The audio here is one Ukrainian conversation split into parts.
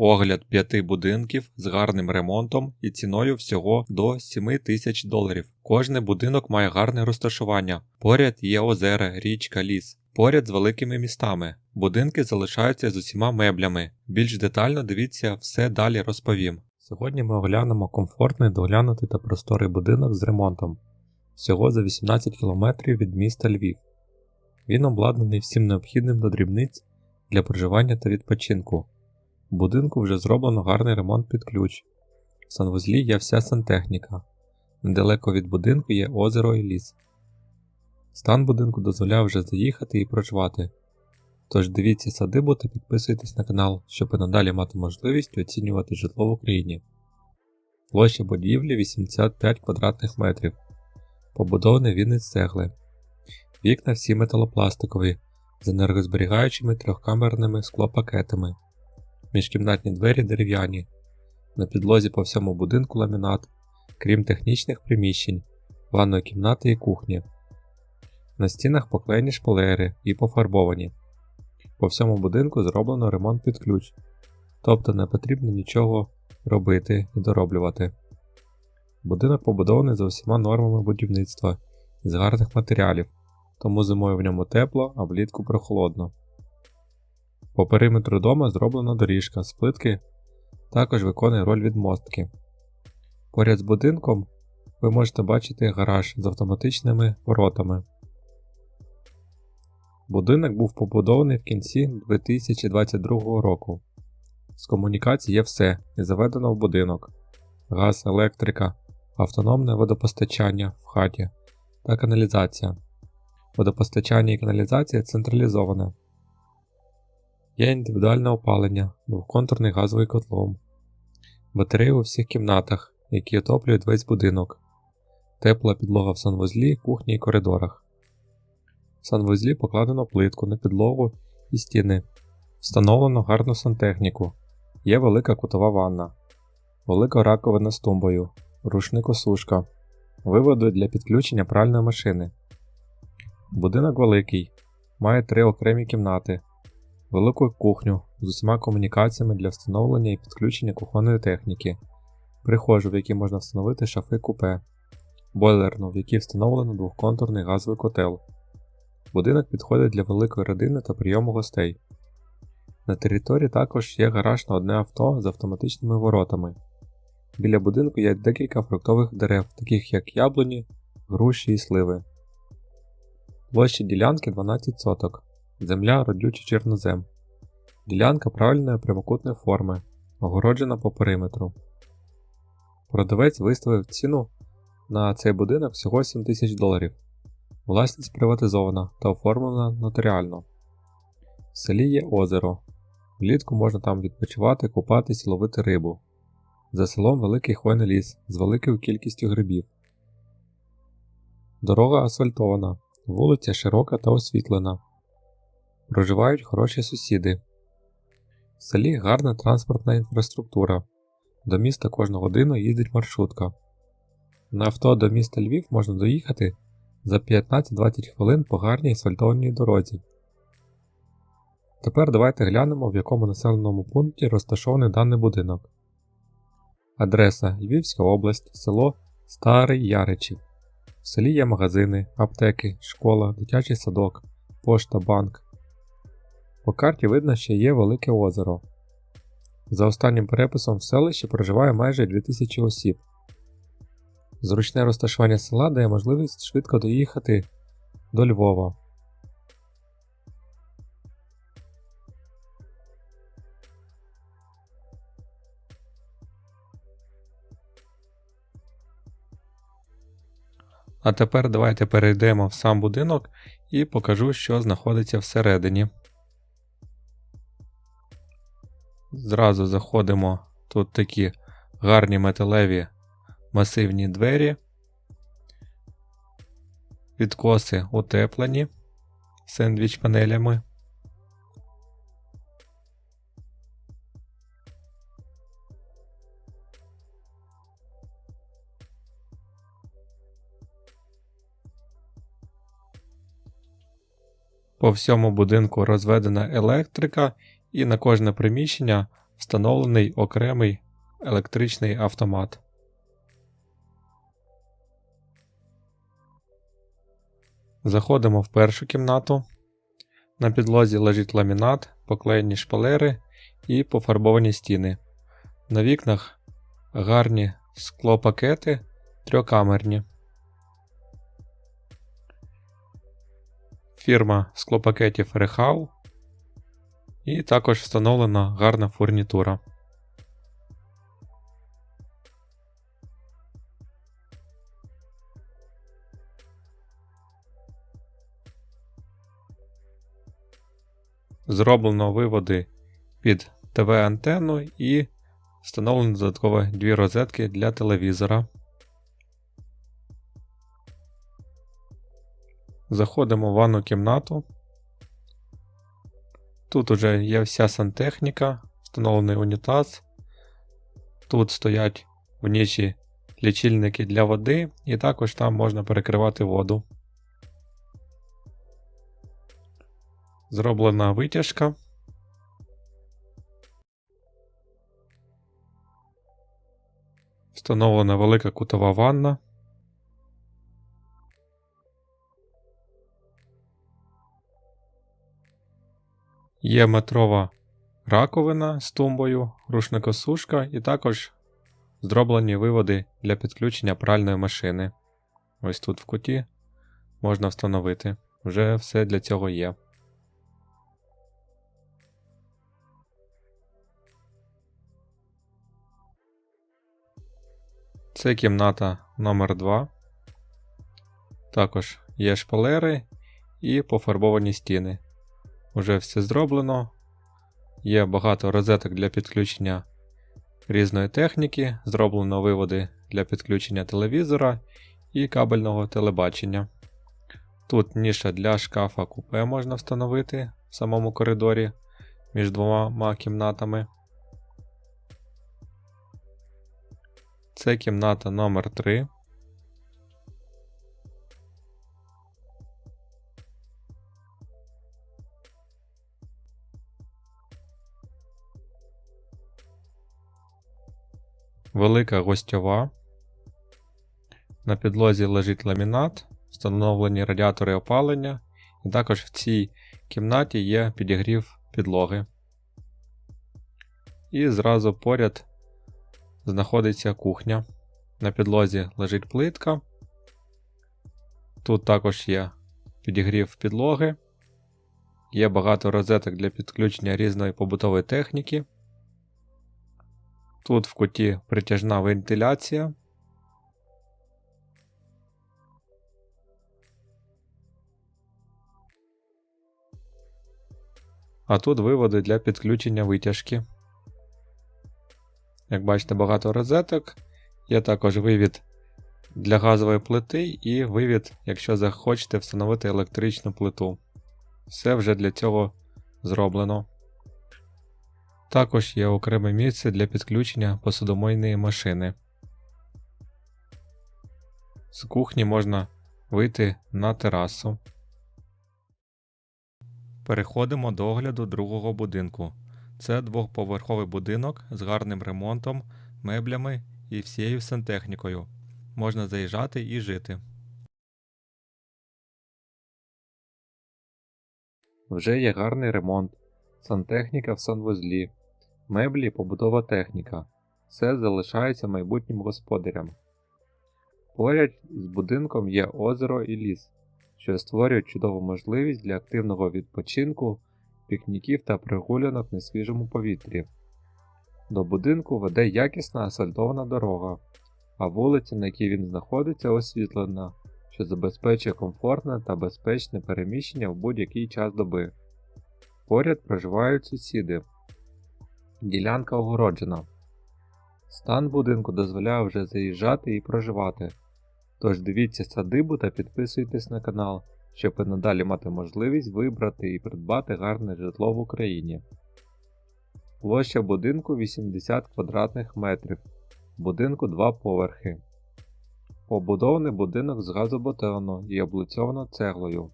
Огляд п'яти будинків з гарним ремонтом і ціною всього до 7 тисяч доларів. Кожний будинок має гарне розташування. Поряд є озера, річка, ліс. Поряд з великими містами. Будинки залишаються з усіма меблями. Більш детально дивіться все далі розповім. Сьогодні ми оглянемо комфортний, доглянутий та просторий будинок з ремонтом. Всього за 18 км від міста Львів. Він обладнаний всім необхідним до дрібниць для проживання та відпочинку. У будинку вже зроблено гарний ремонт під ключ. В санвузлі є вся сантехніка. Недалеко від будинку є озеро і ліс. Стан будинку дозволяє вже заїхати і проживати. Тож дивіться садибу та підписуйтесь на канал, щоб і надалі мати можливість оцінювати житло в Україні. Площа будівлі 85 квадратних метрів. Побудований він із цегли. Вікна всі металопластикові з енергозберігаючими трьохкамерними склопакетами. Міжкімнатні двері дерев'яні. На підлозі по всьому будинку ламінат, крім технічних приміщень, ванної кімнати і кухні. На стінах поклеєні шпалери і пофарбовані. По всьому будинку зроблено ремонт під ключ, тобто не потрібно нічого робити і дороблювати. Будинок побудований за всіма нормами будівництва із гарних матеріалів, тому зимою в ньому тепло, а влітку прохолодно. По периметру дома зроблена доріжка з плитки, також виконує роль відмостки. Поряд з будинком ви можете бачити гараж з автоматичними воротами. Будинок був побудований в кінці 2022 року. З комунікацій є все і заведено в будинок: газ, електрика, автономне водопостачання в хаті та каналізація. Водопостачання і каналізація централізоване. Є індивідуальне опалення, двоконтурний газовий котлом, батареї у всіх кімнатах, які отоплюють весь будинок, тепла підлога в санвузлі, кухні і коридорах. В санвузлі покладено плитку на підлогу і стіни, встановлено гарну сантехніку, є велика кутова ванна, велика раковина з тумбою, рушник-осушка, виводи для підключення пральної машини. Будинок великий, має три окремі кімнати велику кухню з усіма комунікаціями для встановлення і підключення кухонної техніки, прихожу, в якій можна встановити шафи купе, бойлерну, в якій встановлено двохконтурний газовий котел. Будинок підходить для великої родини та прийому гостей. На території також є гараж на одне авто з автоматичними воротами. Біля будинку є декілька фруктових дерев, таких як яблуні, груші і сливи. Площа ділянки 12 соток. Земля родючий чорнозем. Ділянка правильної прямокутної форми, огороджена по периметру. Продавець виставив ціну на цей будинок всього 7 тисяч доларів. Власність приватизована та оформлена нотаріально. В селі є озеро. Влітку можна там відпочивати, купатись і ловити рибу. За селом великий хвойний ліс з великою кількістю грибів. Дорога асфальтована, вулиця широка та освітлена. Проживають хороші сусіди. В селі гарна транспортна інфраструктура. До міста кожну годину їздить маршрутка. На авто до міста Львів можна доїхати за 15-20 хвилин по гарній асфальтованій дорозі. Тепер давайте глянемо, в якому населеному пункті розташований даний будинок. Адреса Львівська область, село Старий Яричів. В селі є магазини, аптеки, школа, дитячий садок, пошта, банк. По карті видно, що є велике озеро. За останнім переписом в селищі проживає майже 2000 осіб. Зручне розташування села дає можливість швидко доїхати до Львова. А тепер давайте перейдемо в сам будинок і покажу, що знаходиться всередині. Зразу заходимо тут такі гарні металеві масивні двері, відкоси утеплені сендвіч панелями. По всьому будинку розведена електрика, і на кожне приміщення Встановлений окремий електричний автомат. Заходимо в першу кімнату. На підлозі лежить ламінат, поклеєні шпалери і пофарбовані стіни. На вікнах гарні склопакети трьохкамерні. Фірма склопакетів Рехау. І також встановлена гарна фурнітура. Зроблено виводи під ТВ-антенну і встановлено додатково дві розетки для телевізора. Заходимо в ванну кімнату. Тут уже є вся сантехніка, встановлений унітаз. Тут стоять в ніші лічильники для води, і також там можна перекривати воду. Зроблена витяжка. Встановлена велика кутова ванна. Є метрова раковина з тумбою, рушникосушка і також зроблені виводи для підключення пральної машини. Ось тут в куті можна встановити. Вже все для цього є. Це кімната номер 2 Також є шпалери і пофарбовані стіни. Уже все зроблено. Є багато розеток для підключення різної техніки, зроблено виводи для підключення телевізора і кабельного телебачення. Тут ніша для шкафа купе можна встановити в самому коридорі між двома кімнатами. Це кімната номер 3 Велика гостьова. На підлозі лежить ламінат, встановлені радіатори опалення, і також в цій кімнаті є підігрів підлоги. І зразу поряд знаходиться кухня. На підлозі лежить плитка. Тут також є підігрів підлоги, є багато розеток для підключення різної побутової техніки. Тут в куті притяжна вентиляція. А тут виводи для підключення витяжки. Як бачите, багато розеток. Є також вивід для газової плити і вивід, якщо захочете встановити електричну плиту. Все вже для цього зроблено. Також є окреме місце для підключення посудомойної машини. З кухні можна вийти на терасу. Переходимо до огляду другого будинку. Це двохповерховий будинок з гарним ремонтом, меблями і всією сантехнікою. Можна заїжджати і жити. Вже є гарний ремонт, сантехніка в санвузлі, меблі побутова техніка. Все залишається майбутнім господарям. Поряд з будинком є озеро і ліс, що створюють чудову можливість для активного відпочинку, пікніків та прогулянок на свіжому повітрі. До будинку веде якісна асфальтована дорога, а вулиця, на якій він знаходиться, освітлена, що забезпечує комфортне та безпечне переміщення в будь-який час доби. Поряд проживають сусіди. Ділянка огороджена. Стан будинку дозволяє вже заїжджати і проживати. Тож дивіться садибу та підписуйтесь на канал, щоб і надалі мати можливість вибрати і придбати гарне житло в Україні. Площа будинку 80 квадратних метрів. Будинку 2 поверхи. Побудований будинок з газобетону і облицьовано цеглою.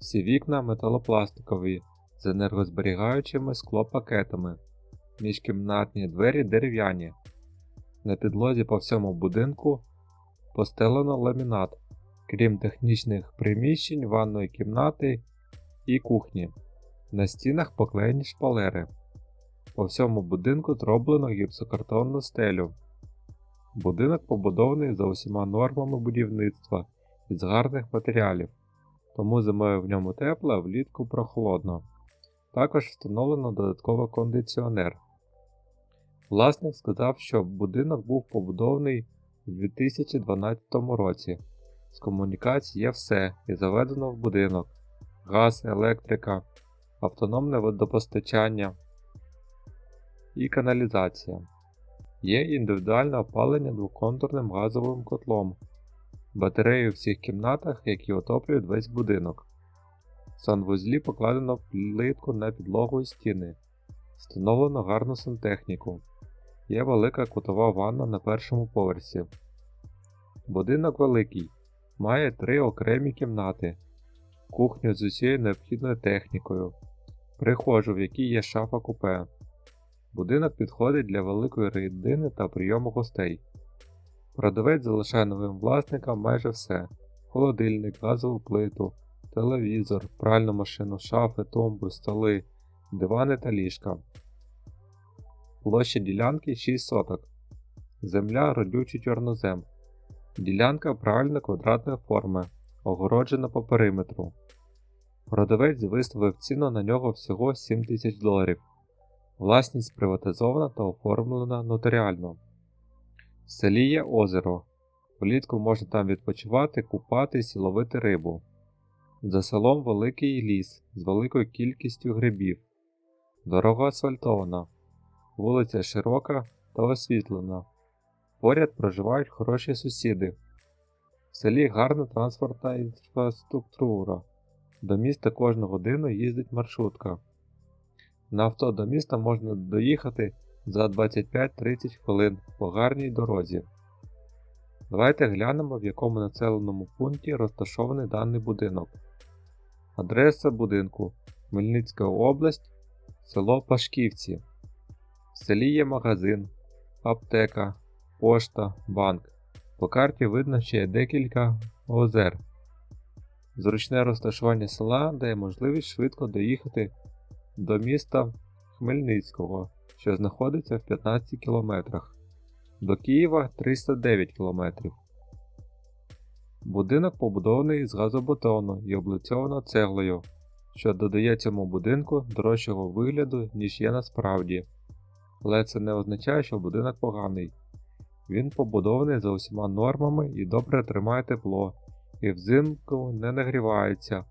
Всі вікна металопластикові з енергозберігаючими склопакетами. Міжкімнатні двері дерев'яні. На підлозі по всьому будинку постелено ламінат, крім технічних приміщень, ванної кімнати і кухні. На стінах поклеєні шпалери. По всьому будинку зроблено гіпсокартонну стелю. Будинок побудований за усіма нормами будівництва із гарних матеріалів, тому зимою в ньому тепло, а влітку прохолодно. Також встановлено додатковий кондиціонер. Власник сказав, що будинок був побудований у 2012 році. З комунікацій є все і заведено в будинок: газ, електрика, автономне водопостачання і каналізація. Є індивідуальне опалення двоконтурним газовим котлом, батареї у всіх кімнатах, які отоплюють весь будинок. В санвузлі покладено плитку на підлогу і стіни, встановлено гарну сантехніку. Є велика кутова ванна на першому поверсі. Будинок великий, має три окремі кімнати, кухню з усією необхідною технікою, прихожу, в якій є шафа купе. Будинок підходить для великої родини та прийому гостей. Продавець залишає новим власникам майже все: холодильник, газову плиту, телевізор, пральну машину, шафи, тумби, столи, дивани та ліжка. Площа ділянки 6 соток. Земля родючий чорнозем. Ділянка правильно квадратної форми, огороджена по периметру. Продавець виставив ціну на нього всього 7 тисяч доларів. Власність приватизована та оформлена нотаріально. В селі є озеро. Влітку можна там відпочивати, купатись і ловити рибу. За селом великий ліс з великою кількістю грибів. Дорога асфальтована, вулиця широка та освітлена. Поряд проживають хороші сусіди. В селі гарна транспортна інфраструктура. До міста кожну годину їздить маршрутка. На авто до міста можна доїхати за 25-30 хвилин по гарній дорозі. Давайте глянемо, в якому населеному пункті розташований даний будинок. Адреса будинку Хмельницька область, село Пашківці. В селі є магазин, аптека, пошта, банк. По карті видно ще є декілька озер. Зручне розташування села дає можливість швидко доїхати до міста Хмельницького, що знаходиться в 15 кілометрах, до Києва 309 км. Будинок побудований з газобетону і облицьовано цеглою, що додає цьому будинку дорожчого вигляду, ніж є насправді. Але це не означає, що будинок поганий. Він побудований за усіма нормами і добре тримає тепло, і взимку не нагрівається,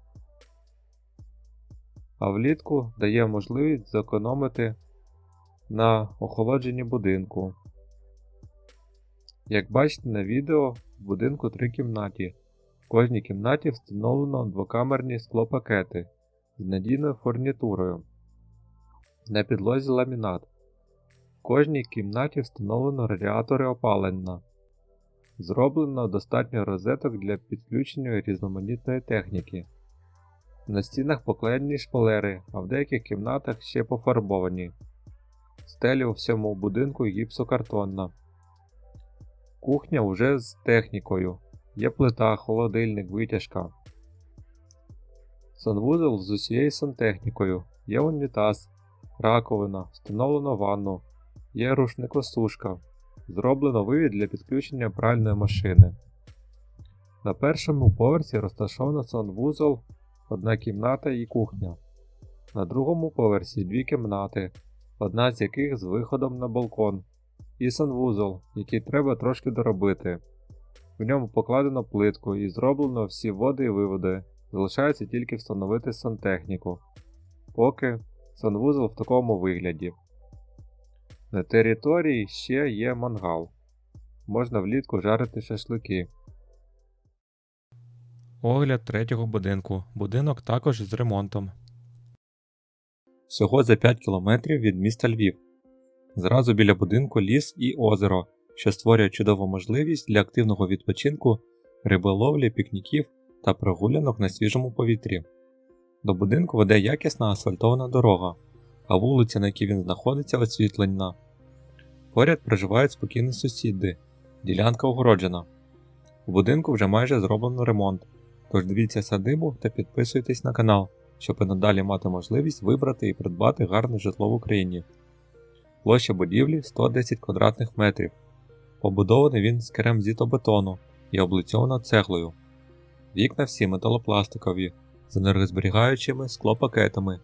а влітку дає можливість зекономити на охолодженні будинку. Як бачите на відео, в будинку три кімнаті. В кожній кімнаті встановлено двокамерні склопакети з надійною фурнітурою. На підлозі ламінат. Кожній кімнаті встановлено радіатори опалення. Зроблено достатньо розеток для підключення різноманітної техніки. На стінах поклеєні шпалери, а в деяких кімнатах ще пофарбовані. Стелі у всьому будинку гіпсокартонна. Кухня вже з технікою. Є плита, холодильник, витяжка. Санвузол з усією сантехнікою. Є унітаз, раковина, встановлено ванну, є рушникосушка. Зроблено вивід для підключення пральної машини. На першому поверсі розташовано санвузол одна кімната і кухня. На другому поверсі дві кімнати, одна з яких з виходом на балкон, і санвузол, який треба трошки доробити. В ньому покладено плитку і зроблено всі води і виводи, залишається тільки встановити сантехніку. Поки санвузол в такому вигляді. На території ще є мангал. Можна влітку жарити шашлики. Огляд третього будинку. Будинок також з ремонтом. Всього за 5 кілометрів від міста Львів. Зразу біля будинку ліс і озеро, що створює чудову можливість для активного відпочинку, риболовлі, пікніків та прогулянок на свіжому повітрі. До будинку веде якісна асфальтована дорога. А вулиця, на якій він знаходиться, освітлена. Поряд проживають спокійні сусіди, ділянка огороджена. У будинку вже майже зроблено ремонт, тож дивіться садибу та підписуйтесь на канал, щоб і надалі мати можливість вибрати і придбати гарне житло в Україні. Площа будівлі 110 квадратних метрів. Побудований він з керамзітобетону і облицьовано цеглою. Вікна всі металопластикові, з енергозберігаючими склопакетами.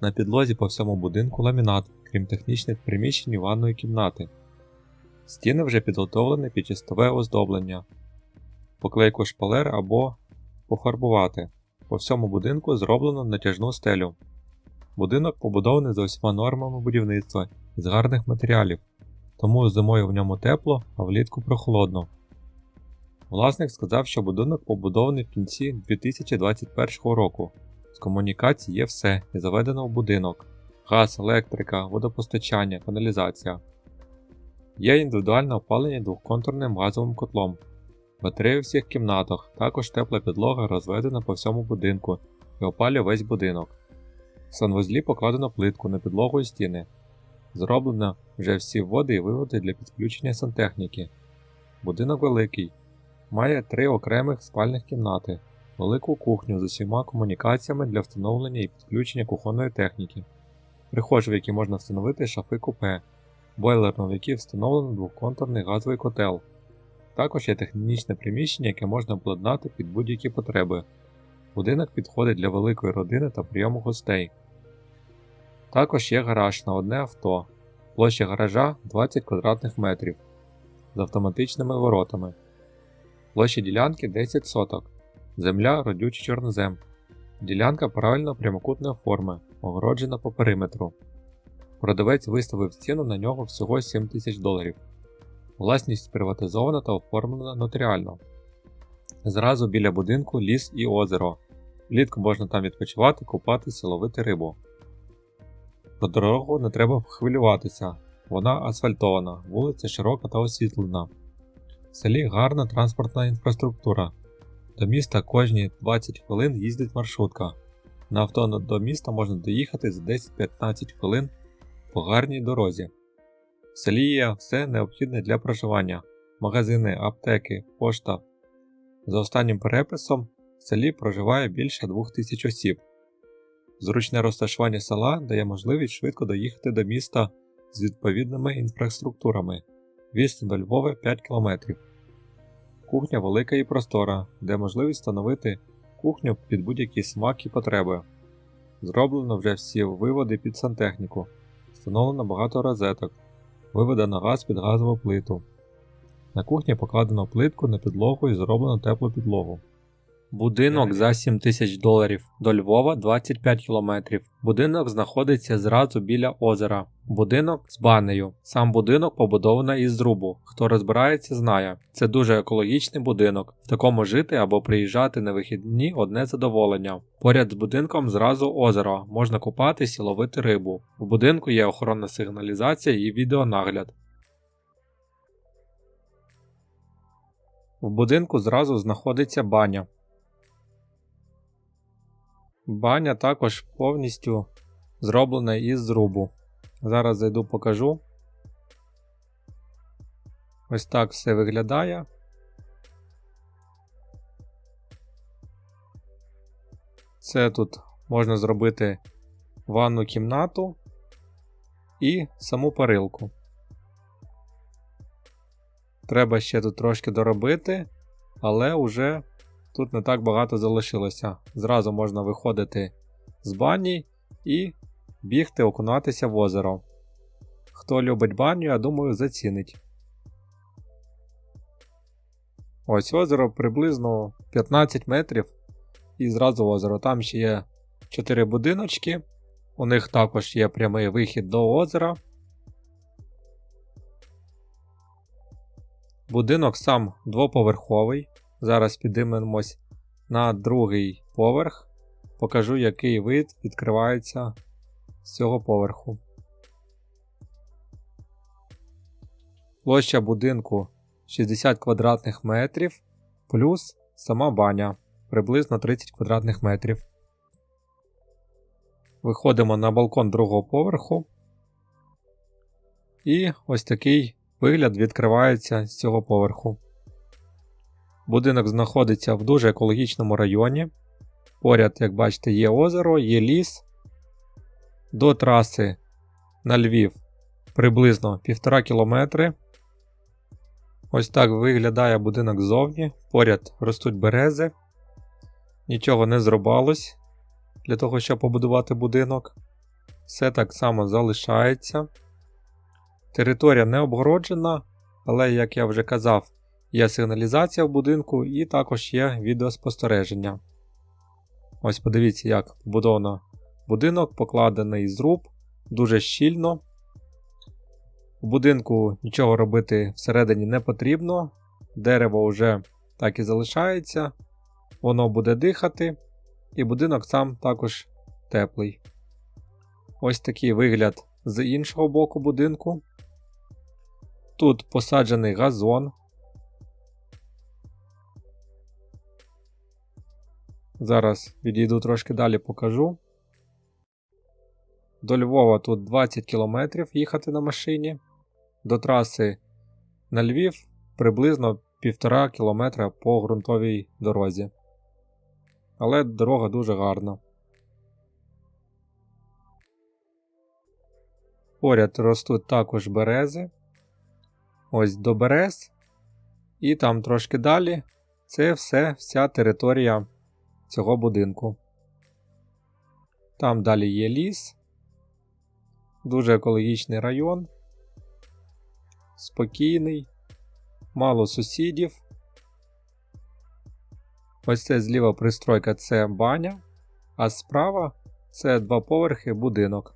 На підлозі по всьому будинку ламінат, крім технічних приміщень і ванної кімнати. Стіни вже підготовлені під чистове оздоблення, поклейку шпалер або пофарбувати. По всьому будинку зроблено натяжну стелю. Будинок побудований за усіма нормами будівництва з гарних матеріалів, тому зимою в ньому тепло, а влітку прохолодно. Власник сказав, що будинок побудований в кінці 2021 року. З комунікацій є все і заведено в будинок: газ, електрика, водопостачання, каналізація. Є індивідуальне опалення двохконтурним газовим котлом. Батареї у всіх кімнатах, також тепла підлога розведена по всьому будинку і опалює весь будинок. В санвузлі покладено плитку на підлогу і стіни. Зроблено вже всі вводи і виводи для підключення сантехніки. Будинок великий, має три окремих спальних кімнати, велику кухню з усіма комунікаціями для встановлення і підключення кухонної техніки, прихожу, в якій можна встановити шафи купе, бойлерну, в якій встановлено двоконтурний газовий котел. Також є технічне приміщення, яке можна обладнати під будь-які потреби. Будинок підходить для великої родини та прийому гостей. Також є гараж на одне авто. Площа гаража 20 квадратних метрів з автоматичними воротами. Площа ділянки 10 соток. Земля родючий чорнозем. Ділянка правильно прямокутної форми, огороджена по периметру. Продавець виставив ціну на нього всього 7 тисяч доларів. Власність приватизована та оформлена нотаріально. Зразу біля будинку ліс і озеро. Влітку можна там відпочивати, купатися, ловити рибу. Про дорогу не треба хвилюватися, вона асфальтована, вулиця широка та освітлена. В селі гарна транспортна інфраструктура. До міста кожні 20 хвилин їздить маршрутка. На авто до міста можна доїхати за 10-15 хвилин по гарній дорозі. В селі є все необхідне для проживання: магазини, аптеки, пошта. За останнім переписом в селі проживає більше 2000 осіб. Зручне розташування села дає можливість швидко доїхати до міста з відповідними інфраструктурами. Відстань до Львова 5 км. Кухня велика і простора, де можливість встановити кухню під будь-які смак і потреби. Зроблено вже всі виводи під сантехніку, встановлено багато розеток, виведено газ під газову плиту. На кухні покладено плитку на підлогу і зроблено теплу підлогу. Будинок за 7 тисяч доларів до Львова 25 кілометрів. Будинок знаходиться зразу біля озера. Будинок з банею. Сам будинок побудований із зрубу. Хто розбирається, знає. Це дуже екологічний будинок. В такому жити або приїжджати на вихідні одне задоволення. Поряд з будинком зразу озеро, можна купатись і ловити рибу. В будинку є охоронна сигналізація і відеонагляд. В будинку зразу знаходиться баня. Баня також повністю зроблена із зрубу. Зараз зайду покажу. Ось так все виглядає. Це тут можна зробити ванну кімнату і саму парилку. Треба ще тут трошки доробити, але вже Тут не так багато залишилося. Зразу можна виходити з бані і бігти, окунатися в озеро. Хто любить баню, я думаю, зацінить. Ось озеро приблизно 15 метрів. І зразу озеро. Там ще є 4 будиночки. У них також є прямий вихід до озера. Будинок сам двоповерховий. Зараз підіймемось на другий поверх. Покажу, який вид відкривається з цього поверху. Площа будинку 60 квадратних метрів плюс сама баня приблизно 30 квадратних метрів. Виходимо на балкон другого поверху. І ось такий вигляд відкривається з цього поверху. Будинок знаходиться в дуже екологічному районі. Поряд, як бачите, є озеро, є ліс. До траси на Львів приблизно 1,5 кілометри. Ось так виглядає будинок ззовні. Поряд ростуть берези. Нічого не зробалось для того, щоб побудувати будинок. Все так само залишається. Територія не обгороджена, але, як я вже казав, є сигналізація в будинку і також є відеоспостереження. Ось подивіться, як побудовано будинок, покладений з руб, дуже щільно. У будинку нічого робити всередині не потрібно. Дерево вже так і залишається, воно буде дихати, і будинок сам також теплий. Ось такий вигляд з іншого боку будинку. Тут посаджений газон. Зараз відійду трошки далі покажу. До Львова тут 20 км їхати на машині. До траси на Львів приблизно 1,5 км по ґрунтовій дорозі. Але дорога дуже гарна. Поряд ростуть також берези. Ось до берез. І там трошки далі це все вся територія цього будинку. Там далі є ліс. Дуже екологічний район. Спокійний, мало сусідів. Ось це зліва пристройка це баня, а справа це два поверхи будинок.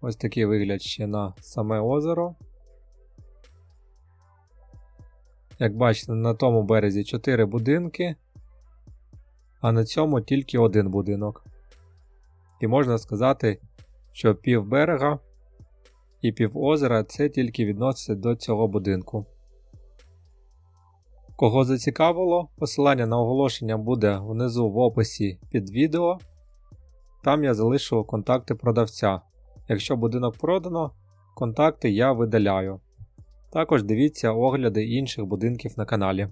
Ось такий вигляд ще на саме озеро. Як бачите, на тому березі 4 будинки, на цьому тільки один будинок. І можна сказати, що пів берега і пів озера це тільки відноситься до цього будинку. Кого зацікавило, посилання на оголошення буде внизу в описі під відео. Там я залишу контакти продавця. Якщо будинок продано, контакти я видаляю. Також дивіться огляди інших будинків на каналі.